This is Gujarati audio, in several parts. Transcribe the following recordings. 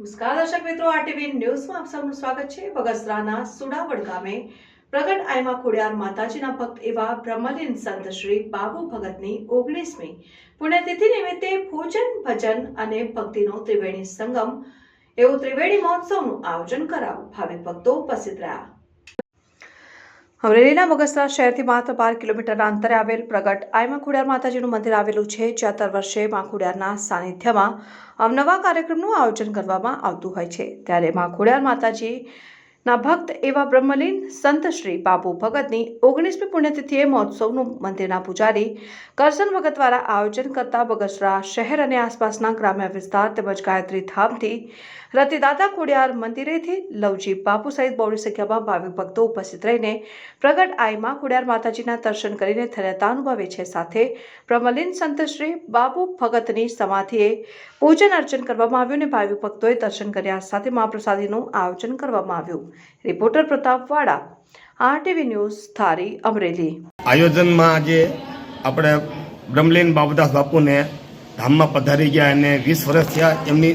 નમસ્કાર દર્શક મિત્રો આરટીવી ન્યૂઝમાં આપ સૌનું સ્વાગત છે. બગસરાના સુડાવડ ગામે પ્રગટ આયમા ખોડિયાર માતાજીના ભક્ત એવા બ્રહ્મલીન સંત શ્રી બાબુ ભગતની ઓગણીસમી પુણ્યતિથિ નિમિત્તે પૂજન, ભજન અને ભક્તિનો ત્રિવેણી સંગમ, એવું ત્રિવેણી મહોત્સવનું આયોજન કરાવ ભાવિક ભક્તો ઉપસ્થિત રહ્યા. અમરેલીના મગસરા શહેરથી માત્ર બાર કિલોમીટરના અંતરે આવેલ પ્રગટ આયમા ખોડિયાર માતાજીનું મંદિર આવેલું છે, જ્યાં દર વર્ષે મા ખોડિયારના સાનિધ્યમાં અવનવા કાર્યક્રમનું આયોજન કરવામાં આવતું હોય છે. ત્યારે મા ખોડિયાર માતાજીના ભક્ત એવા બ્રહ્મલીન સંત શ્રી બાબુ ભગતની ઓગણીસમી પુણ્યતિથિએ મહોત્સવનું મંદિરના પૂજારી કરસન ભગત દ્વારા આયોજન કરતા બગસરા શહેર અને આસપાસના ગ્રામ્ય વિસ્તાર તેમજ ગાયત્રી ધામથી રતિદાતા ખોડિયાર મંદિરેથી લવજી બાપુ સહિત બહોળી સંખ્યામાં ભાવિક ભક્તો ઉપસ્થિત રહીને પ્રગટ આઈમાં ખોડિયાર માતાજીના દર્શન કરીને થયતા અનુભવે છે. સાથે બ્રહ્મલીન સંત શ્રી બાબુ ભગતની સમાધિએ પૂજન અર્ચન કરવામાં આવ્યું અને ભાવિક ભક્તોએ દર્શન કર્યા. સાથે મહાપ્રસાદીનું આયોજન કરવામાં આવ્યું. રિપોર્ટર પ્રતાપ વાડા, આરટીવી ન્યૂઝ થારી અમરેલી. આયોજનમાં આજે આપણે બ્રહ્મલીન બાબુદાસ બાપુને ધામમાં પધારી ગયા અને વીસ વર્ષ થયા એમની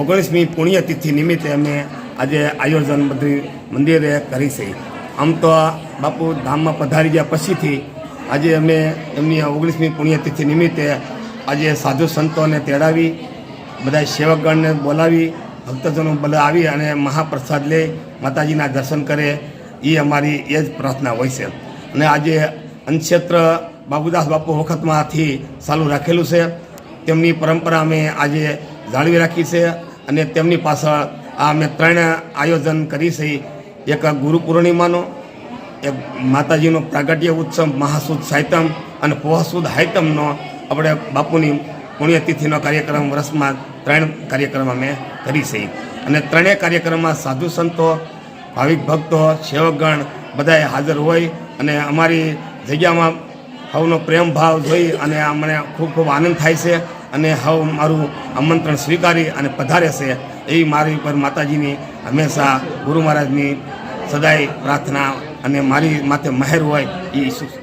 ઓગણીસમી પુણ્યતિથિ નિમિત્તે અમે આજે આયોજન બધી મંદિરે કરી છે. આમ તો આ બાપુ ધામમાં પધારી ગયા પછીથી આજે અમે એમની ઓગણીસમી પુણ્યતિથિ નિમિત્તે આજે સાધુ સંતોને તેડાવી બધા સેવકગણને બોલાવી ભક્તજનો બધા આવી અને મહાપ્રસાદ લે, માતાજીના દર્શન કરે, એ અમારી એ જ પ્રાર્થના હોય છે. અને આજે અનક્ષેત્ર બાબુદાસ બાપુ વખતમાંથી ચાલુ રાખેલું છે. તેમની પરંપરા અમે આજે જાળવી રાખી છે અને તેમની પાછળ આ અમે ત્રણ આયોજન કરી છે. એક ગુરુ પૂર્ણિમાનો, એક માતાજીનો પ્રાગટ્ય ઉત્સવ મહાસુદ સાહિત્યમ અને પોહસુદ હાઇતમનો આપણે બાપુની પુણ્યતિથિનો કાર્યક્રમ, વર્ષમાં ત્રણ કાર્યક્રમ અમે કરી છે. અને ત્રણેય કાર્યક્રમમાં સાધુ સંતો, ભાવિક ભક્તો, સેવકગણ બધાએ હાજર હોય અને અમારી જગ્યામાં હવનો પ્રેમ ભાવ જોઈ અને અમને ખૂબ ખૂબ આનંદ થાય છે અને હવ મારું આમંત્રણ સ્વીકારી અને પધારે છે. એવી મારી ઉપર માતાજીની હંમેશા ગુરુ મહારાજની સદાય પ્રાર્થના અને મારી માથે મહેર હોય એ છું